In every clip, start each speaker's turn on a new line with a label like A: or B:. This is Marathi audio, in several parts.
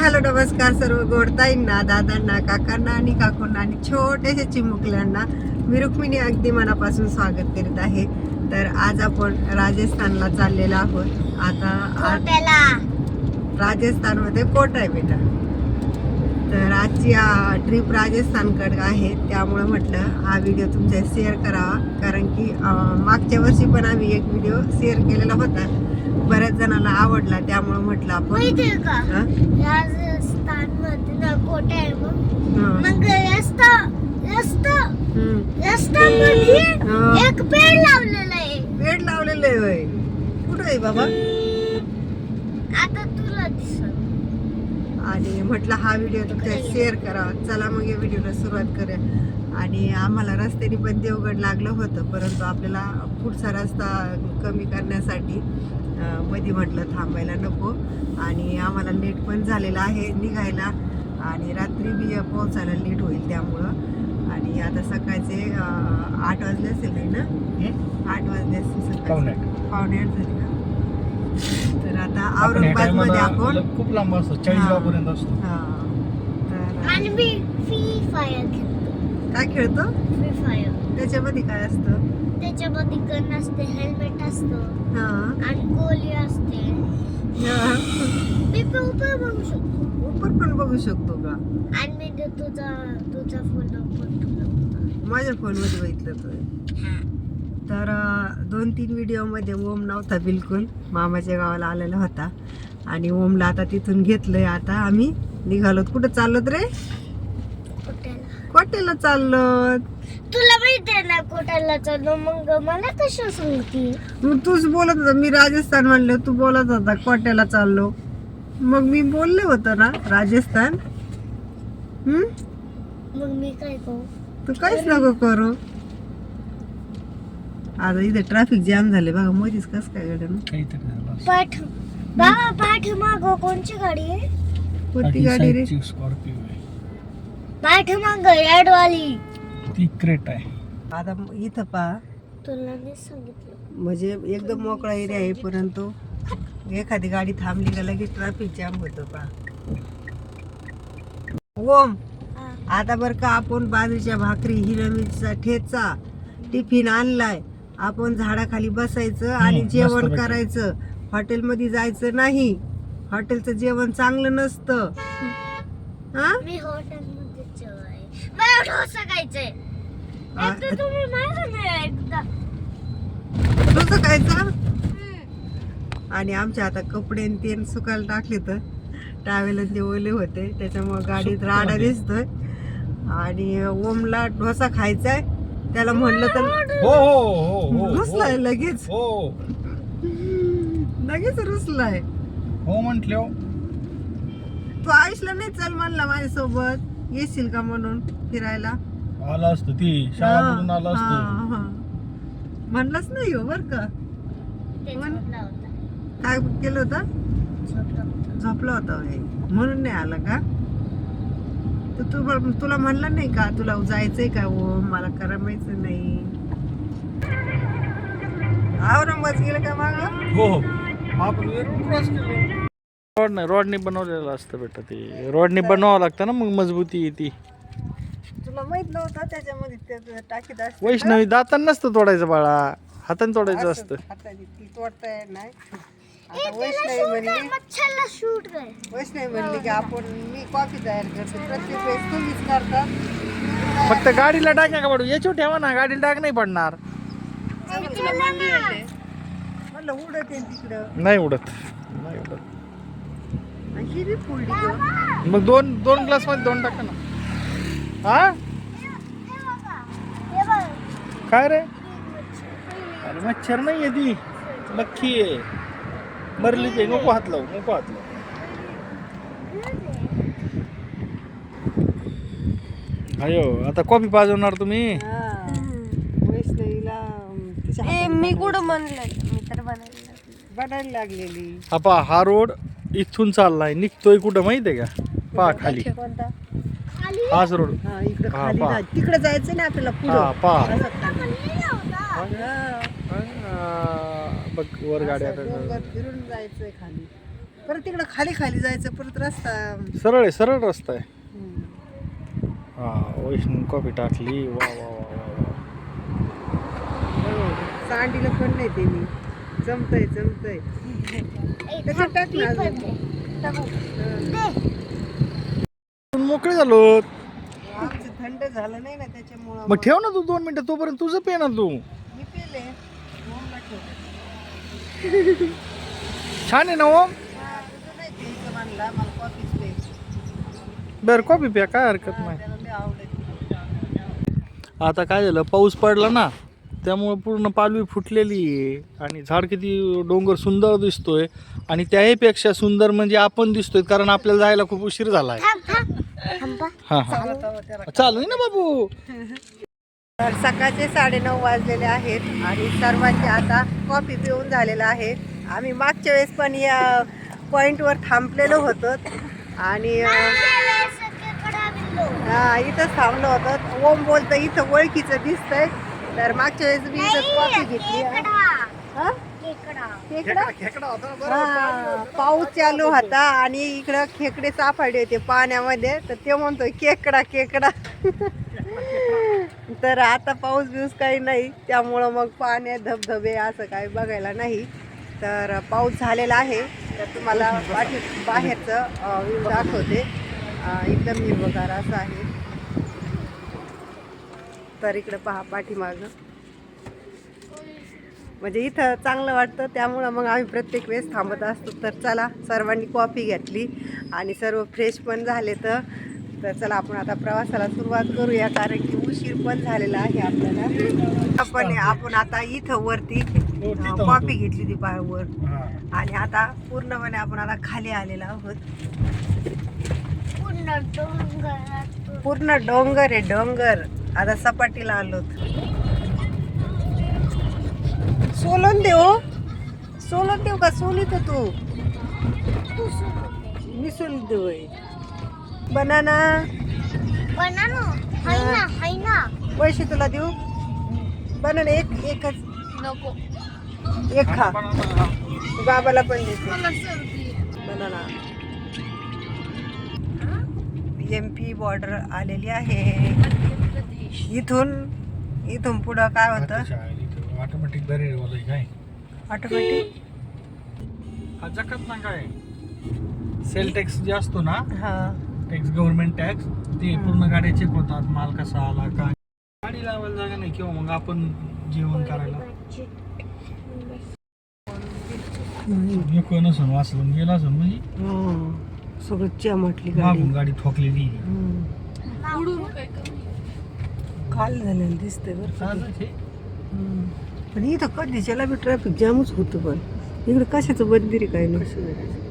A: हॅलो नमस्कार सर्व गोडताईंना दादांना काकांना आणि काकूंना आणि छोट्याशा चिमुकल्यांना. मी रुक्मिणी अगदी मनापासून स्वागत करीत आहे. तर आज आपण राजस्थानला चाललेलो आहोत. आता आज राजस्थानमध्ये कोट आहे बेटा. तर आजची ट्रिप राजस्थानकडे आहे. त्यामुळे म्हटलं हा व्हिडिओ तुमच्या शेअर करावा. कारण की मागच्या वर्षी पण आम्ही एक व्हिडिओ शेअर केलेला होता. बऱ्याच जणांना आवडला. त्यामुळे म्हटलं आपण
B: माहितीये का? राजस्थानमध्ये ना कोटे आहे मग. मग रस्ता रस्ता. रस्ता मध्ये
A: हं.
B: एक पेड़ लावलेला आहे
A: वेड लावलेलं आहे. कुठं आहे बाबा
B: आता तुला दिसत
A: आणि म्हटलं हा व्हिडिओ तुमच्या शेअर करा. चला मग या व्हिडिओला सुरुवात करूया. आणि आम्हाला रस्त्याने पण देवगड लागलं होतं परंतु आपल्याला पुढचा रस्ता कमी करण्यासाठी अं, मध्ये म्हटलं थांबायला नको. आणि आम्हाला लेट पण झालेला आहे निघायला. आणि रात्री बी पोहोचायला लेट होईल त्यामुळं. आणि आता सकाळचे आठ वाजले असेल नाही ना? आठ वाजले असेल
C: आठ.
A: पावणे आठ झाले का? तर आता
C: औरंगाबादमध्ये
A: आपण
C: खूप लांब असतो चाळीस. गावापर्यंत असतो.
A: हा.
B: आणि मी फ्री फायर खेळतो.
A: काय खेळतो?
B: Free fire.
A: त्याच्यामध्ये काय असतं?
B: त्याच्यामध्ये गन असते हेल्मेट असतं.
A: हा.
B: आणि गोली असते.
A: हा.
B: मी पण उपर बघू शकतो.
A: उपर पण बघू शकतो का?
B: आणि मी ते तुझा तुझा फोन पण तुला
A: माझ्या फोनमध्ये बघितलं तर दोन तीन व्हिडिओमध्ये ओम नव्हता बिलकुल. मामाच्या गावाला आलेला होता. आणि ओमला आता तिथून घेतलंय. आता आम्ही निघालो कुठं चाललोत रे?
B: कोट्याला.
A: कोटेला चाललो
B: तुला माहिती आहे ना कोट्याला चाललो. मग मला कशा सांगती?
A: मग तूच बोलत होता. मी राजस्थान म्हणलं तू बोलत होता कोट्याला चाललो. मग मी बोलले होतं ना राजस्थान. हम्म?
B: मग मी काय करू?
A: तू काहीच नको करू. आता इथे ट्रॅफिक जाम झाले. बघा मध्येच कस काय गाड्या
C: काहीतरी झालं असं.
B: पाठ बाबा पाठ माग कोणची गाडी आहे?
A: कोणती गाडी रे?
C: साईडची स्कॉर्पिओ आहे.
B: पाठ माग रेडवाली
C: ती क्रेट आहे.
A: आता इथं पहा.
B: तुला नाही सांगितलं.
A: म्हणजे एकदम मोकळा एरिया आहे परंतु एखादी गाडी थांबली का लगेच ट्रॅफिक जाम होतं पहा. ओम. आता बरं का आपण बाजरीच्या भाकरी हिरव्या मिरचीचा ठेचा टिफिन आणलाय. आपण झाडाखाली बसायचं आणि जेवण. करायचं. हॉटेलमध्ये जायचं नाही. हॉटेलचं जेवण चांगलं नसतं. हा?
B: मी हॉटेल मध्ये जेवाय. मला डोसा खायचंय. एकदा तुम्ही माझं नाही एकदा.
A: तुझं खायचं? आणि आमच्या आता कपडे आणि तेन सुकायला टाकले तर टावेल ते ओले होते. त्याच्यामुळे गाडीत राडा
C: म्हणजे?
A: दिसतोय. आणि ओमला डोसा खायचाय. त्याला म्हणलं तर
C: हो हो हो हो
A: रुसलाय
C: हो.
A: लगेच.
C: हो.
A: लगेच रुसलाय.
C: हो म्हंटले. हो
A: तू आयुषला नाही चल म्हणला माझ्यासोबत. येशील का म्हणून फिरायला?
C: आला असतो ती. शाळाकडून आला
A: हा,
C: असतो.
A: हा. म्हणलंच नाही हो बर का. काय केलं होतं?
B: झोपला होता.
A: झोपला होता होय. म्हणून नाही आला का? तर तू तुला म्हणलं नाही का? तुला जायचंय का? ओ मला करमायचं नाही. औरंगाबाद गेलं का माग?
C: हो हो. आपण क्रॉस केलो रोड नाही रोडने बनवलेलं असतं बेटा ते. रोडने बनवावं लागतं ना मग मजबूती येते
A: तुला माहीत नव्हतं त्याच्यामध्ये ते टाकीत असतं
C: वैष्णवी दातान नसतं तोडायचं बाळा. हाताने तोडायचं
A: असं
C: असतं.
A: हाताने ती तोडता येत नाही. आता वैष्णवी म्हणली.
B: मच्छरला शूट कर
A: वैष्णवी म्हणली की आपण मी कॉफी तयार करते. प्रत्येक वेळेस तुम्हीच करतात
C: फक्त गाडीला टाक का पडू याच्यावर ठेवा ना गाडीला टाक नाही पडणार.
A: म्हणलं. उडत आहे तिकडं.
C: नाही उडत. नाही उडत.
A: आणि ही बी फोडली गं.
C: मग दोन दोन ग्लासमध्ये दोन टाका ना. हा?
B: हे बघ
C: काय रे? अरे मच्छर नाही आहे ती. मक्खी आहे. मरली ते नको हात लावू नको हात लावू. अयो आता कॉफी पाजवणार तुम्ही?
A: हा. हाताने
B: मी कुठं म्हणलं मी तर बनायला
A: बनायला लागलेली.
C: हा पहा हा रोड इथून चाललाय निघतोय कुठं माहितीये का? पहा खाली.
A: कोणता?
C: हाच रोड.
A: हा इकडे
C: हा,
A: खाली
C: पहा.
A: जा. तिकडे जायचं ना आपल्याला
C: हा
A: पुढं असं. हा.
C: बघ वर गाड्या
A: असं डोंगर फिरून जायचंय खाली. परत तिकडं खाली खाली जायचं परत रस्ता.
C: सरळ आहे सरळ रस्ता आहे.
A: हम्म.
C: हा वैष्णव कॉफी टाकली. वा वा वा वा वा.
A: हो. सांडीला पण नाही त्यांनी जमतय जमतय. त्याच्यात टाक ना अजून.
C: आपण मोकळे झालो
A: आमचं थंड झालं नाही ना त्याच्यामुळं
C: मग ठेव ना तू दोन मिनिटं तोपर्यंत तुझं पे ना तू.
A: मी पेले.
C: छान आहे ना ओम
A: हा,
C: बरं कॉफी प्या काय हरकत नाही. आता काय झालं पाऊस पडला ना त्यामुळं पूर्ण पालवी फुटलेली आहे. आणि झाड किती डोंगर सुंदर दिसतोय. आणि त्याहीपेक्षा सुंदर म्हणजे आपण दिसतोय कारण आपल्याला जायला खूप उशीर झाला आहे हां हां. चालू आहे ना बाबू?
A: तर सकाळचे साडेनऊ वाजलेले आहेत आणि सर्वांचे आता कॉफी पिऊन झालेला आहे. आम्ही मागच्या वेळेस पण या पॉईंटवर थांबलेलो होतो आणि हा इथंच थांबलो होतो. ओम बोलतं इथं ओळखीचं दिसतंय. तर मागच्या वेळेस मी इथं कॉफी घेतली? हा, पाऊस चालू होता आणि इकडं खेकडे सापडले होते पाण्यामध्ये. तर ते म्हणतोय केकडा केकडा तर आता पाऊस बिऊस काही नाही. त्यामुळं मग पाण्यात धबधबे असं काही बघायला नाही. तर पाऊस झालेला आहे. तर तुम्हाला पाठी बाहेरचं दाखवते. एकदम हिरवगार असं आहे. तर इकडं पहा पाठीमागं. म्हणजे इथं चांगलं वाटतं. त्यामुळं मग आम्ही प्रत्येक वेळेस थांबत असतो. तर चला सर्वांनी कॉफी घेतली आणि सर्व फ्रेश पण झाले तर तर चला आपण आता प्रवासाला सुरुवात करूया कारण की उशीर पण झालेला आहे आपल्याला. आपण आपण आता इथं वरती अं, कॉफी घेतली ती पा वर आणि आता पूर्णपणे आपण आता खाली आलेलो आहोत. पूर्ण डोंगर आहे डोंगर. आता सपाटीला आलोत सोलून देऊ? सोलून देऊ का? सोलित तू? मी सोलून देऊ बनाना पैसे तुला देऊ बनाना एक एकच
B: नको
A: एक खा बाबाला पण देते बनाना एम पी बॉर्डर आलेली आहे इथून इथून पुढं काय होतं
C: ऑटोमॅटिक बॅरियर काय
A: ऑटोमॅटिक
C: हा जकत ना काय सेल टॅक्स जे असतो ना
A: हा
C: टॅक्स गव्हर्नमेंट टॅक्स ते पूर्ण गाड्या चेक होतात माल कसा आला काय? गाडी लावायला जागा नाही किंवा मग आपण जेवण करायला. एक नसून वाचलं गेला असून म्हणजे
A: हो. सगळं चिमटली गाडी.
C: मागून गाडी ठोकलेली.
A: काल झालेलं दिसतंय बरं का. हम्म. पण इथं कधीच्याला बी ट्रॅफिक जामच होतं पण. इकडे कशाचं बंदिरी काय नाही.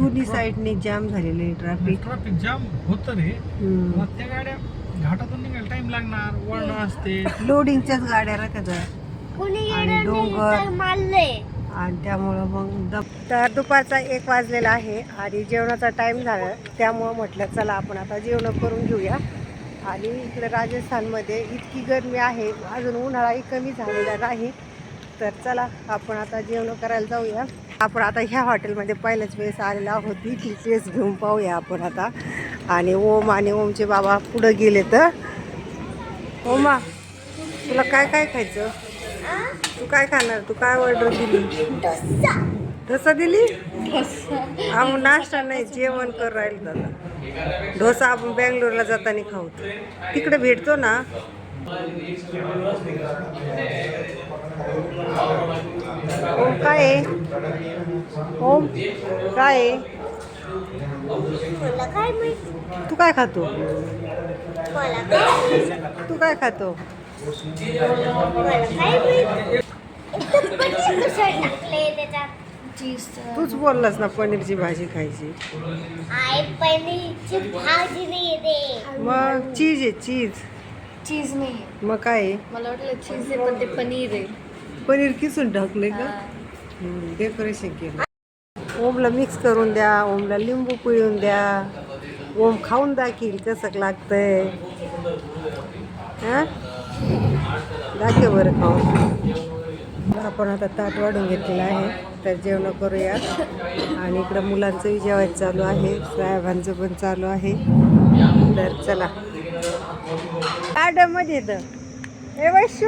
A: दोन्ही साईडने जाम झालेले ट्रॅफिक
C: ट्रॅफिक जाम होतं रे. मग त्या गाड्या घाटातून निघायला टाइम लागणार वळण असते.
A: लोडिंगच्याच गाड्या राहतात
B: कोणी
A: आणि डोंगर.
B: नाही तर मारलंय
A: आणि त्यामुळं मग तर दुपारचा एक वाजलेला आहे आणि जेवणाचा टाईम झाला. त्यामुळं म्हटलं चला आपण आता जेवण करून घेऊया. आणि इकडे राजस्थानमध्ये इतकी गरमी आहे अजून उन्हाळाही कमी झालेला नाही. तर चला आपण आता जेवण करायला जाऊया. आपण आता ह्या हॉटेलमध्ये पहिल्याच वेळेस आलेलो आहोत. ती टेस्ट घेऊन पाहूया आपण आता. आणि ओम आणि ओमचे बाबा पुढं गेले तर? ओमा तुला काय काय खायचं? तू काय खाणार? तू काय ऑर्डर दिली? डोसा दिली? आम्ही नाश्ता नाही जेवण कर राहील दादा डोसा आपण बँगलोरला जाताना खाऊ. तिकडे भेटतो ना? ओम काय आहे? ओम काय तू काय खातो? तू काय खातो? तूच बोललास ना पनीरची भाजी खायची.
B: आय पनीरची भाजी नाही येते
A: मग चीज आहे चीज.
D: चीज नाही
A: मग काय आहे?
D: मला वाटलं चीज आहे पण ते पनीर आहे.
A: पनीर किसून टाकले का? डेकोरेशन केलं. ओमला मिक्स करून द्या ओमला लिंबू पिळून द्या. ओम खाऊन दाखील कसं लागतंय. हा? दाखव बरं खाऊन. आपण आता ताट वाढून घेतलेलं आहे तर जेवण करूया. आणि इकडं मुलांचंही जेवायचं चालू आहे साहेबांचं पण चालू आहे. तर चला. मध्ये येतं हे वैशू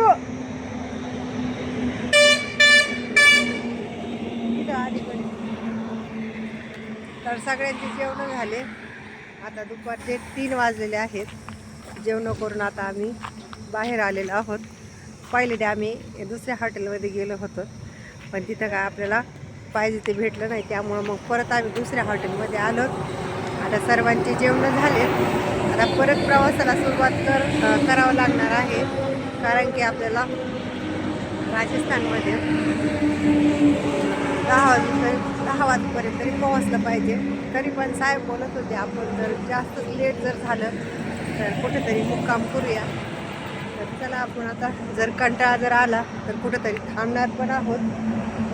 A: इथं अलीकडे. तर सगळ्यांचे जेवणं झाले. आता दुपारचे तीन वाजलेले आहेत. जेवणं करून आता आम्ही बाहेर आलेलो आहोत. पहिले ते आम्ही दुसऱ्या हॉटेलमध्ये गेलो होतो. पण तिथं काय आपल्याला पाहिजे ते भेटलं नाही. त्यामुळं मग परत आम्ही दुसऱ्या हॉटेलमध्ये आलो. आता सर्वांचे जेवणं झाले. आता परत प्रवासाला सुरुवात कर करावं लागणार आहे. कारण की आपल्याला राजस्थानमध्ये दहा वाजेपर्यंत दहा वाजेपर्यंत तरी पोहोचलं पाहिजे. तरी पण साहेब बोलत होते आपण जर जास्त लेट जर झालं तर कुठेतरी मुक्काम करूया. तर चला आपण आता जर कंटाळा जर आला तर कुठेतरी थांबणार पण आहोत.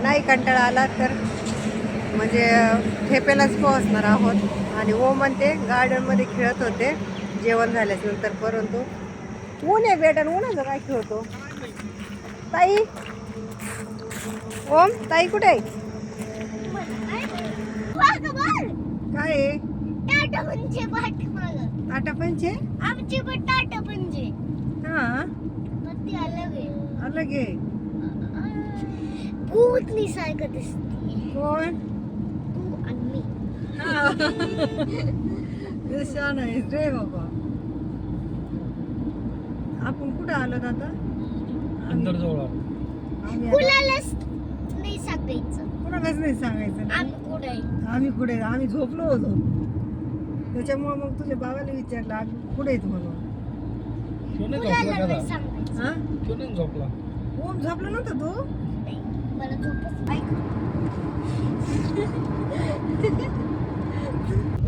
A: नाही कंटाळा आला तर म्हणजे ठेपेलाच पोहोचणार आहोत. आणि ओ म्हणते गार्डनमध्ये खेळत होते जेवण झाल्यानंतर परंतु. ऊन आहे बेटन ऊन काय खेळतो ताई ओम ताई कुठे आहे. काय आहे?
B: टाटा पंचे पाठीमागं.
A: आटा पंचे
B: आमचे पण टाटा पंचे
A: हा.
B: पण ती अलग आहे.
A: अलग आहे
B: भूतनी सारखं दिसते
A: कोण?
B: तू आणि मी
A: छान आहे. रे बाबा. आपण कुठं आलो आता
C: अंदर जवळ
A: आम्ही
B: नाही सांगायचं.
A: कुणालाच नाही सांगायचं.
B: आम्ही कुठे? आहे.
A: आम्ही कुठे? आम्ही झोपलो होतो. त्याच्यामुळे मग तुझ्या बाबाला विचारलं आम्ही कुठे आहेत म्हणून?
B: कुणाला नाही सांगायचं.
A: हा?
C: झोपला?
A: ओम झोपला नव्हता तू?
B: नाही, मला झोपच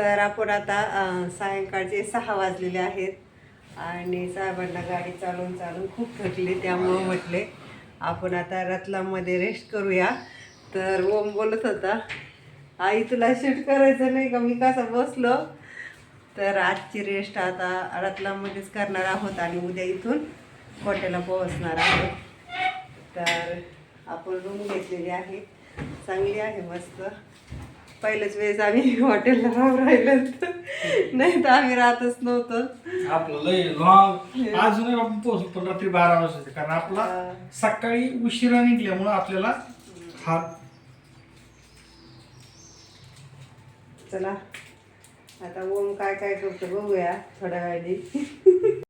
A: तर आपण आता सायंकाळचे सहा वाजलेले आहेत आणि साहेबांना गाडी चालवून चालून खूप थकली त्यामुळं म्हटले आपण आता रतलाममध्ये रेस्ट करूया. तर ओम बोलत होता आई तुला शूट करायचं नाही का? मी कसा बसलो? तर आजची रेस्ट आता रतलाममध्येच करणार आहोत आणि उद्या इथून हॉटेलला पोहोचणार आहोत. तर आपण रूम घेतलेली आहे. चांगली आहे मस्त. पहिल्याच वेळेस आम्ही हॉटेलला राहिलो. नाही तर आम्ही राहतच नव्हतो.
C: आपलं लय लॉंग अजूनही आपण पोहोचलो पण रात्री बारा वाजता कारण आपला. सकाळी उशिरा निघल्यामुळं आपल्याला हा
A: चला. आता ओम काय काय करतो बघूया थोड्या वेळाने.